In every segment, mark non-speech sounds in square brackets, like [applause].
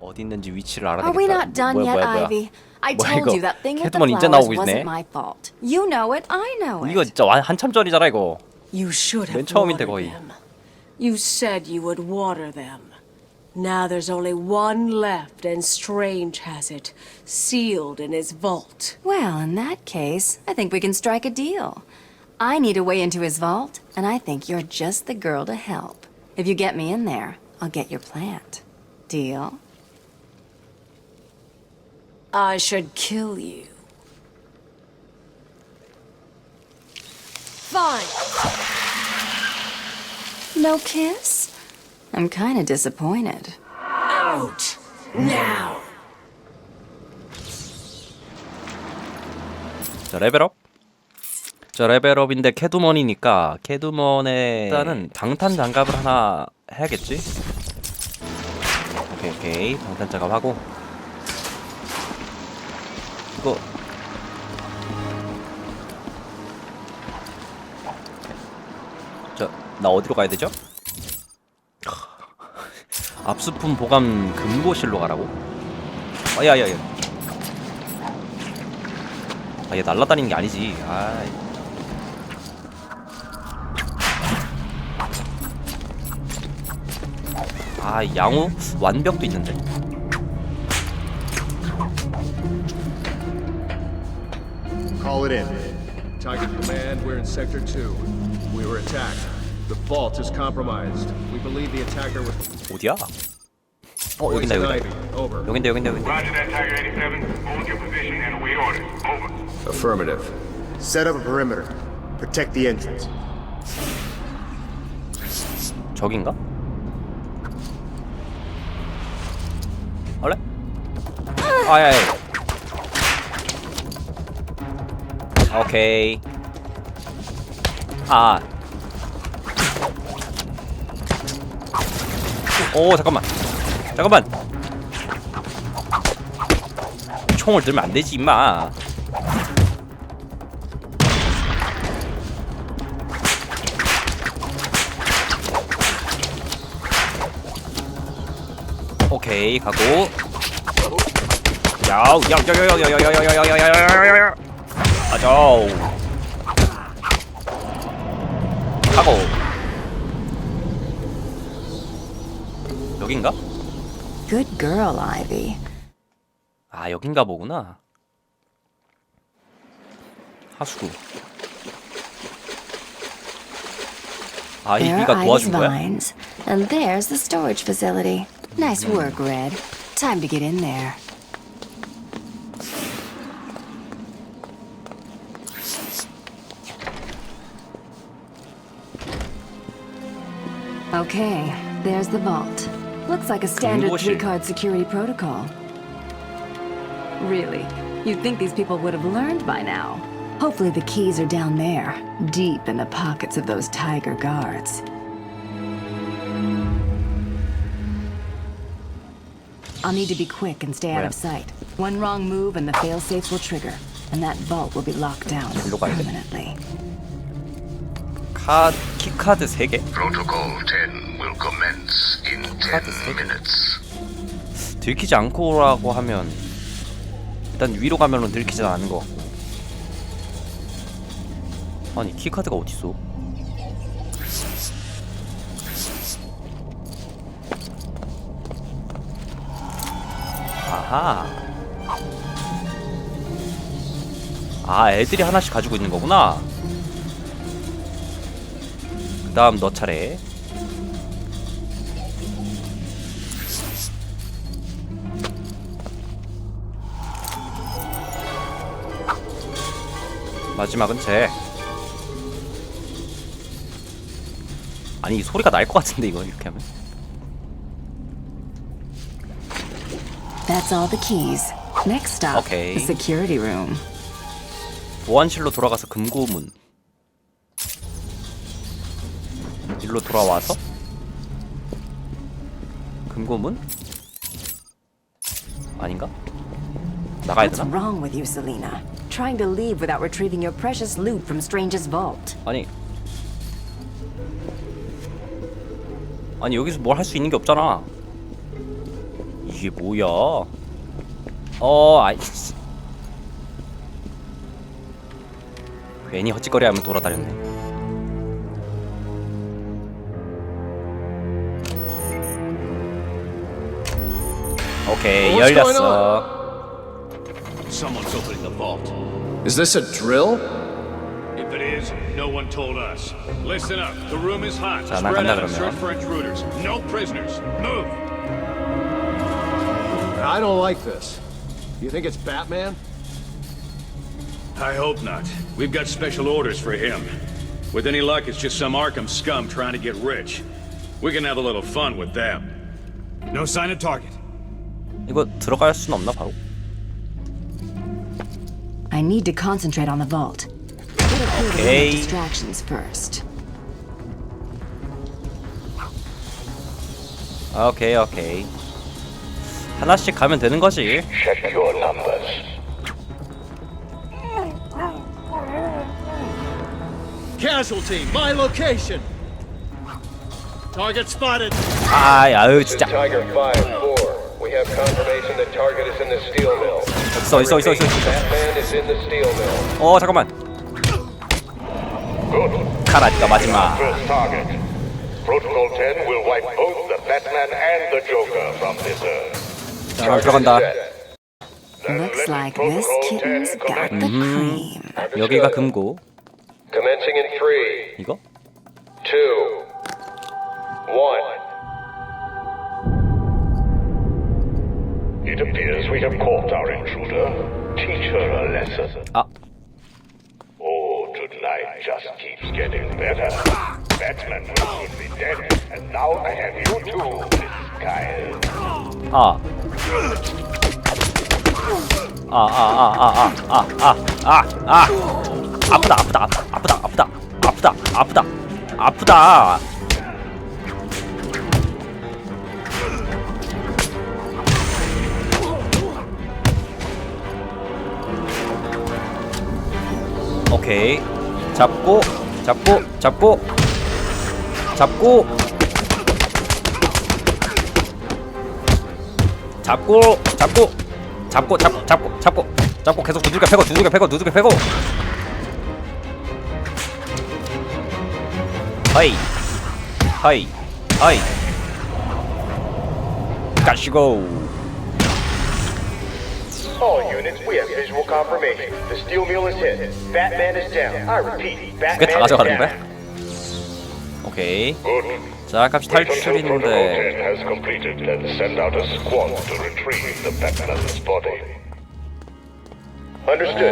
어디 있는지 위치를 알아야 Are we not done 뭐야 yet, 뭐야 뭐야. Ivy? I told you that thing at the 캐트만 flowers wasn't my fault. You know it, I know 이거 진짜 완- 한참 전이잖아 이거. You should have watered them. You said you would water them. Now there's only one left, and Strange has it, sealed in his vault. Well, in that case, I think we can strike a deal. I need a way into his vault, and I think you're just the girl to help. If you get me in there, I'll get your plant. Deal? I should kill you. Fine. No kiss? I'm kinda disappointed. Out! Now! 자, 레벨업. 자, 레벨업인데 캐두먼이니까 캐두먼에 일단은 방탄 장갑을 하나 해야겠지? 오케이, 오케이. 방탄 장갑 하고 이거. 저, 나 어디로 가야 되죠? [laughs] 압수품 보관 금고실로 가라고? 아야야야. 아얘 날라다니는 게 아니지. 아아 양호 완벽도 있는데. Call it in. Tiger Command, we're in Sector 2. We were attacked. The vault is compromised. We believe the attacker was... 어디야? 어 여긴다 Poison 여기다 Ivy. Over. 여긴다 여긴다 여긴다 Roger that, Tiger 87. Hold your position and await orders. Over. Affirmative. Set up a perimeter. Protect the entrance. 저긴가? 원래? 아야야 오케이. 아. 오, 잠깐만. 잠깐만. 총을 들면 안 되지, 임마. 오케이, 가고. 야우, 야우, 야우, 야우, 야우, 야우, 야우, 야우, 야우, 야우, 야우, 야우, 야우, 야우, 야우, 야우, at all. 하고 여긴가? Good girl, Ivy. 아 여긴가 보구나. 하수구. There 아이비가 are Ivy's 도와준 거야? vines, and there's the storage facility. Nice work, Red. Time to get in there. Okay, there's the vault. Looks like a standard 금고실. three-card security protocol. Really? You'd think these people would have learned by now. Hopefully the keys are down there, deep in the pockets of those tiger guards. I'll need to be quick and stay out of Where? sight. One wrong move and the failsafes will trigger, and that vault will be locked down 일로 가야 돼? permanently. 카 키카드 3개? Protocol 10 Will commence in 10 second. minutes. 들키지 않고라고 하면 일단 위로 가면은 들키지 않은 것 같고 아니 키카드가 어딨어? 아하 아 애들이 하나씩 가지고 있는 거구나 그 다음 너 차례 마지막은 쟤 아니 소리가 날 것 같은데 이거 이렇게 하면 That's all the keys. Next stop, Okay. the security room. 보안실로 돌아가서 금고문 일로 돌아와서 금고문? 아닌가? 나가야 What's 되나? wrong with you, Selena? Trying to leave without retrieving your precious loot from Strange's vault. 아니 아니 여기서 뭘 할 수 있는 게 없잖아 이게 뭐야? 어, 아이. 씨. 괜히 헛짓거리 하면 돌아다녔네. 오케이 열렸어. Someone's opening the vault. Is this a drill? If it is, no one told us. Listen up. The room is hot. 자, Spread 나간다, out and 그러면. search for intruders. No prisoners. Move. I don't like this. You think it's Batman? I hope not. We've got special orders for him. With any luck, it's just some Arkham scum trying to get rich. We can have a little fun with them. No sign of target. 이거 들어갈 순 없나 바로? I need to concentrate on the vault. Get a few Okay. distractions first. 오케이 오케이. 하나씩 가면 되는 거지. Check your numbers. Casualty, my location! Target spotted! 아, 아유 진짜. Tiger 5-4. We have confirmation that target is in the steel mill. 있어 있어 있어 있어. 있어. Batman is in the steel mill. 어 잠깐만. Good. 카라니까 마지막. Protocol 10 will wipe both the Batman and the Joker from this earth. 자 들어간다. Looks like this kitten's 10 got the cream. 여기가 금고. Commencing in 3, 이거? 2, we have caught our intruder. Teach her a lesson. 아, Oh, tonight just keeps getting better. Batman will soon be dead, and now I have you too, disguised. 아. 아, 아, 아, 아, 아, 아, 아, 아. 아프다, 아프다, 아프다, 아프다, 아프다, 아프다, 아프다. 오케이. 잡고, 잡고, 잡고, 잡고. 잡고 잡고. 잡고 잡 잡고 잡고. 잡고 계속 두들겨 패고 두들겨 패고 두들겨 패고. 하이. 하이. 하이. 가시고 두 개다 Batman is 가져가는 down. 거야? 오케이. 자10 탈출인데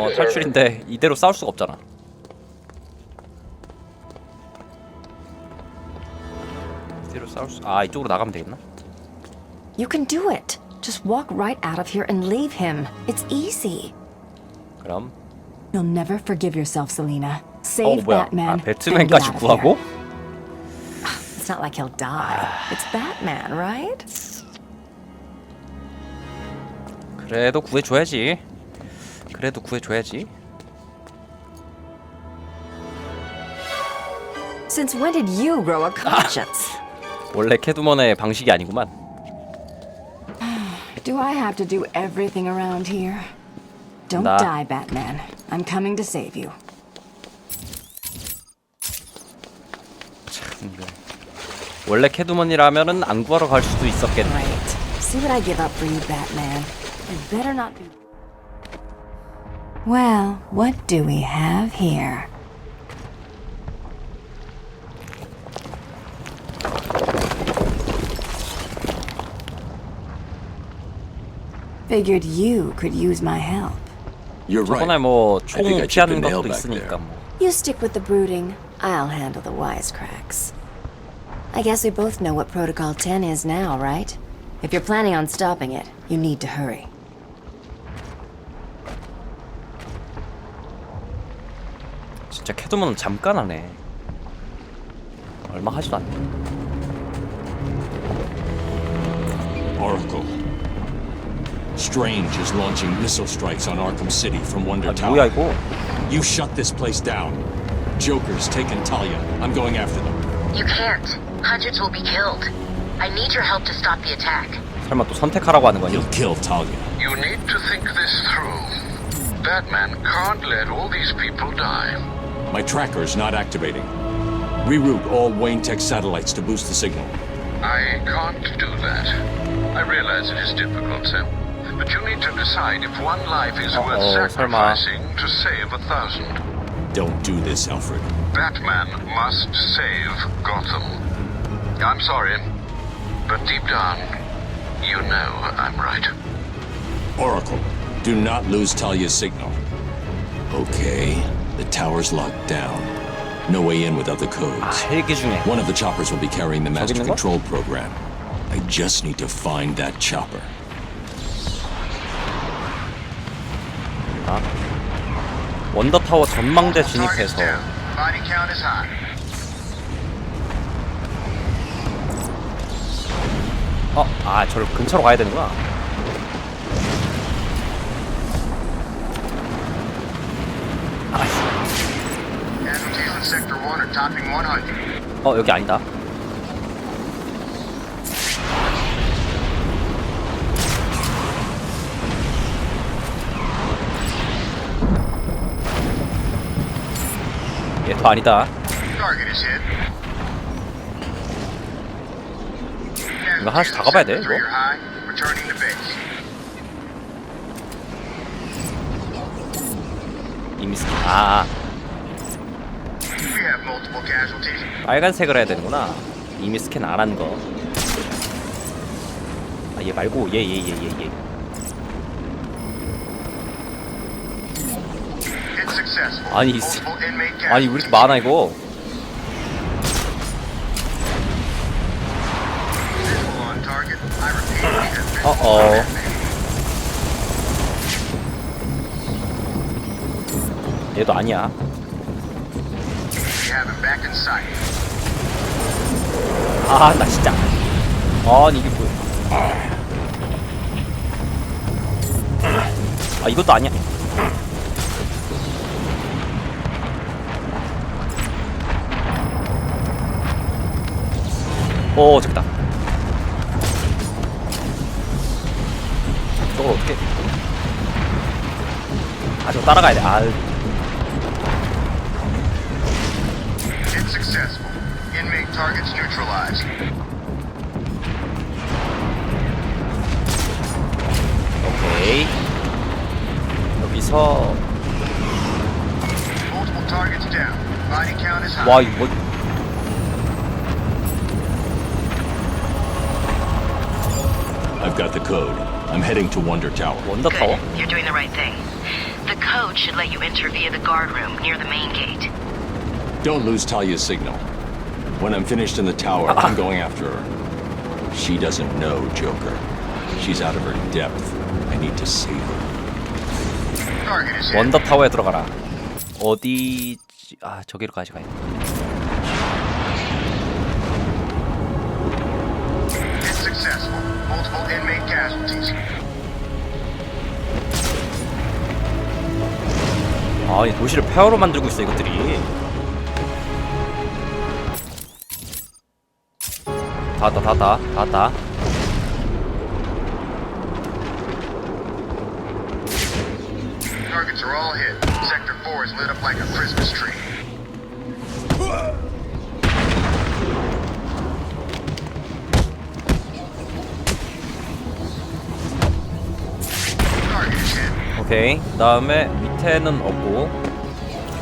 어. 탈출인데 이대로 싸울 수가 없잖아 이대로 싸울 수 아 이쪽으로 나가면 되겠나? You can do it. Just walk right out of here and leave him. It's easy. 그럼 You'll never forgive yourself, Selena. 어 Save 뭐야 Batman. 아 then get 배트맨까지 out of here. 구하고? [sighs] It's not like he'll die. It's Batman, right? 그래도 구해줘야지. 그래도 구해줘야지. Since when did you grow a conscience? 원래 캐두먼의 방식이 아니구만. Do I have to do everything around here? Don't 나- die, Batman. I'm coming to save you. 원래 캐두먼이라면은 안 구하러 갈 수도 있었겠네. Right. See what I give up for you, Batman. You better not be. Well, what do we have here? Figured you could use my help. You're 저번에 right. 뭐 I 총 think I chipped 피하는 a nail 것도 back 있으니까 there. 뭐. You stick with the brooding. I'll handle the wisecracks. I guess we both know what Protocol 10 is now, right? If you're planning on stopping it, you need to hurry. 진짜 캐두먼은 잠깐 하네. 얼마 하지도 않네. Oracle. Strange is launching missile strikes on Arkham City from Wonder 아 Tower. 뭐야 이거? You shut this place down. Joker's taken Talia. I'm going after them. You can't. Hundreds will be killed. I need your help to stop the attack. 설마 또 선택하라고 하는 거니? He'll kill Talia. You need to think this through. Batman can't let all these people die. My tracker's not activating. Reroute all Wayne Tech satellites to boost the signal. I can't do that. I realize it is difficult, Sam. But you need to decide if one life is uh -oh, worth sacrificing to save a thousand. Don't do this, Alfred. Batman must save Gotham. I'm sorry, but deep down, you know I'm right. Oracle, do not lose Talia's signal. Okay, the tower's locked down. No way in without the codes. One of the choppers will be carrying the master control program. I just need to find that chopper. 원더 타워 전망대 진입해서. 어, 아, 저를 근처로 가야 되는구나. Casualties in Sector 1 are topping 100. 어, 여기 아니다. 얘도 아니다. 이거 하나씩 다 가봐야 돼, 이거? 이미. 아, 아. 빨간색을 해야 되는구나. 이미 스캔 안 한 거. 아, 얘 말고, 얘, 얘, 얘, 얘, 얘. Hit successful. 아니, 이 inmate 아니, 왜 이렇게 많아, 이거? 어어. 얘도 아니야. 아, 나 진짜. 아니, 이게 뭐야. 아, 이것도 아니야. 오, 저기다. 저걸 어떻게. 아, 저거 따라가야 돼. 아, Hit successful. Inmate targets neutralized. 오케이. 여기서. Multiple targets down. Body count is high. 와, 이거. I've got the code. I'm heading to Wonder Tower. 원더 타워? Good. You're doing the right thing. The code should let you enter via the guard room near the main gate. Don't lose Talia's signal. When I'm finished in the tower, I'm going after her. She doesn't know Joker. She's out of her depth. I need to save her. Target is hit. 원더 타워에 들어가라. 어디 아 저기로 가시 가야 Inmate casualties. 아, 이 도시를 폐허로 만들고 있어 이것들이. 다 왔다, 다 왔다, 다 왔다. Targets are all hit. Sector 4 is lit up like a Christmas tree. 오케이. 그 다음에 밑에는 없고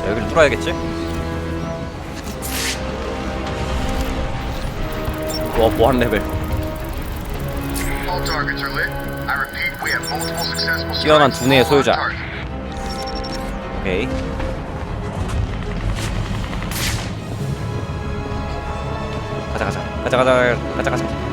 자, 여기를 뚫어야겠지? 와, 뭐한 레벨? 뛰어난. 두뇌의 소유자. 오케이. 가자, 가자, 가자, 가자, 가자, 가자.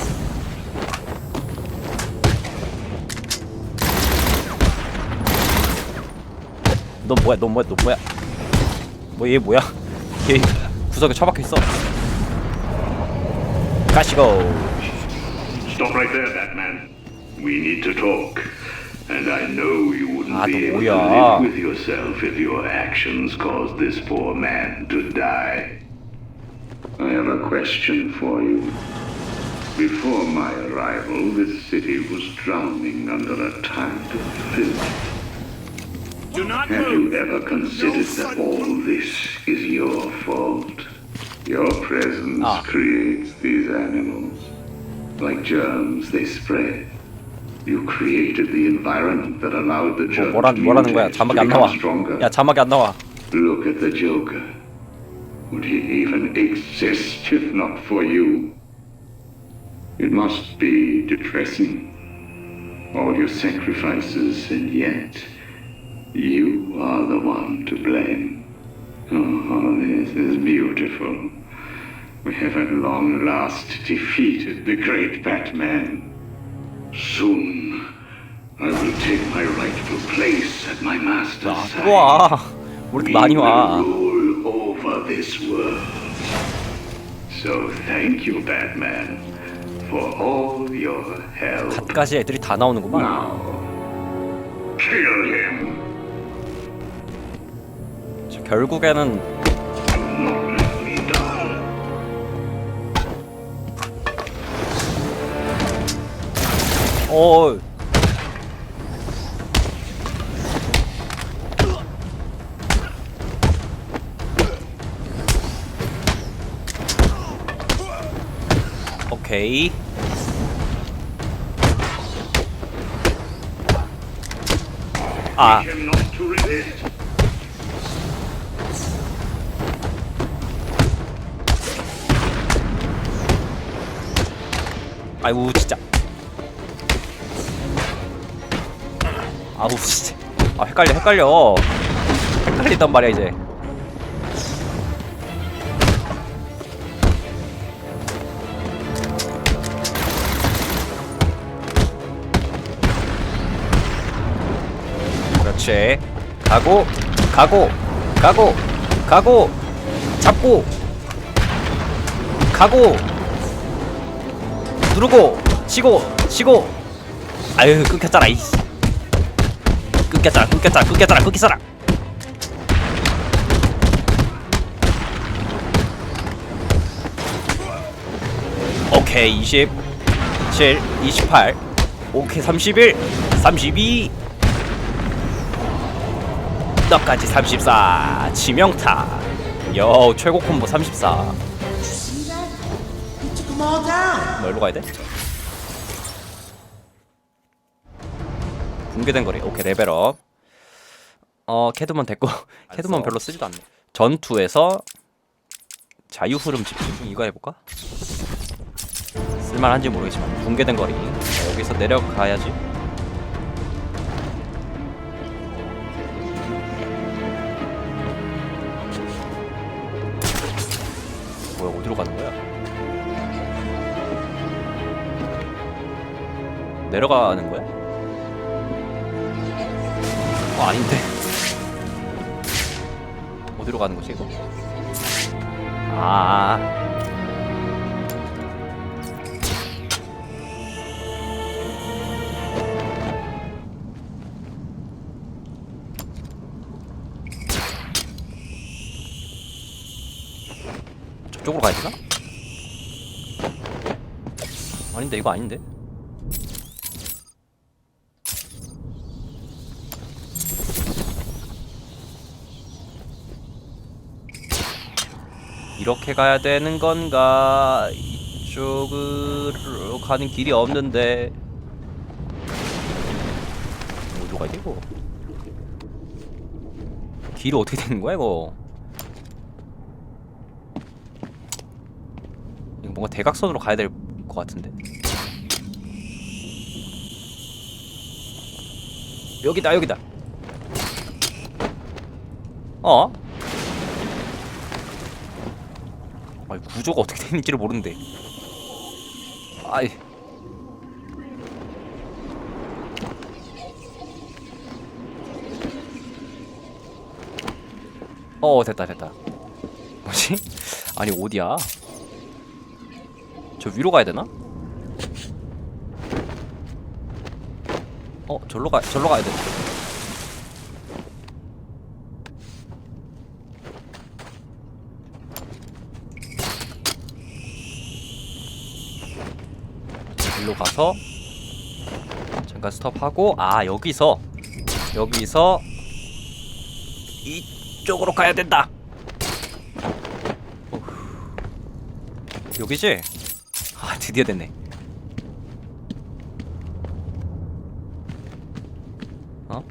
너 뭐야 너 뭐야 너 뭐야 뭐 얘 뭐야 얘 구석에 처박혀 있어 가시고 Stop right there, Batman. We need to talk. And I know you wouldn't Ah, be no, able yeah. to live with yourself if your actions caused this poor man to die. I have a question for you. Before my arrival, this city was drowning under a tide of filth. Do not Have you ever considered that all this is your fault? Your presence Ah. creates these animals. Like germs, they spread. You created the environment that allowed the 뭐, germs 뭐라, to 뭐라는 거야 mutate, 자막이 to 안 나와 become stronger. 야 자막이 안 나와 Look at the Joker. Would he even exist if not for you? It must be depressing. All your sacrifices, and yet you are the one to blame. Oh, this is beautiful. We have at long last defeated the great Batman. Soon, I will take my rightful place at my master's side. 들어와 왜 이렇게 많이 We 와 will rule over this world. So thank you, Batman, for all your help. 갖가지 애들이 다 나오는구만 Now, kill him. 자, 결국에는. 어 오케이 아 아이고 진짜. 아우 진짜. 아 헷갈려 헷갈려. 헷갈린단 말이야 이제. 그렇지. 가고 가고 가고 가고. 잡고. 가고 누르고 치고 치고. 아유 끊겼잖아 이씨. 끊겼잖아 끊겼잖아 끊겼잖아 끊겼잖아. 오케이 20 7 28 오케이 31 32 너까지 34 치명타. 여 최고 콤보 34 뭐 일로 가야 돼? 붕괴된 거리 오케이 레벨업. 어 캐드먼 됐고. [laughs] 캐드먼 별로 쓰지도 않네. 전투에서 자유 흐름 집중 이거 해볼까? 쓸만한지 모르겠지만 붕괴된 거리. 자, 여기서 내려가야지 내려가는 거야? 어 아닌데 어디로 가는 거지 이거? 아 저쪽으로 가야 되나? 아닌데 이거 아닌데? 이렇게 가야 되는 건가? 이쪽으로 가는 길이 없는데 어디로 가야 돼 이거? 길이 어떻게 되는 거야 이거? 이거 뭔가 대각선으로 가야 될 것 같은데 여기다 여기다 어? 아니 구조가 어떻게 되는지를 모르는데 아이 어 됐다 됐다 뭐지? 아니 어디야? 저 위로 가야 되나? 어 절로 가 절로 가야 돼. 가서 잠깐 스톱하고 아 여기서 여기서 이쪽으로 가야 된다. 여기지? 아 드디어 됐네. 어?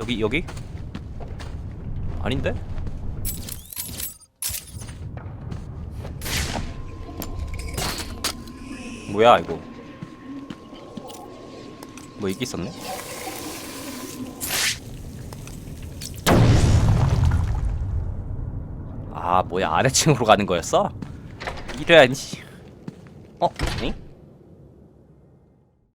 여기 여기? 아닌데? 뭐야 이거? 뭐 이게 있었네? 아 뭐야 아래층으로 가는 거였어? 이래야지 어? 응?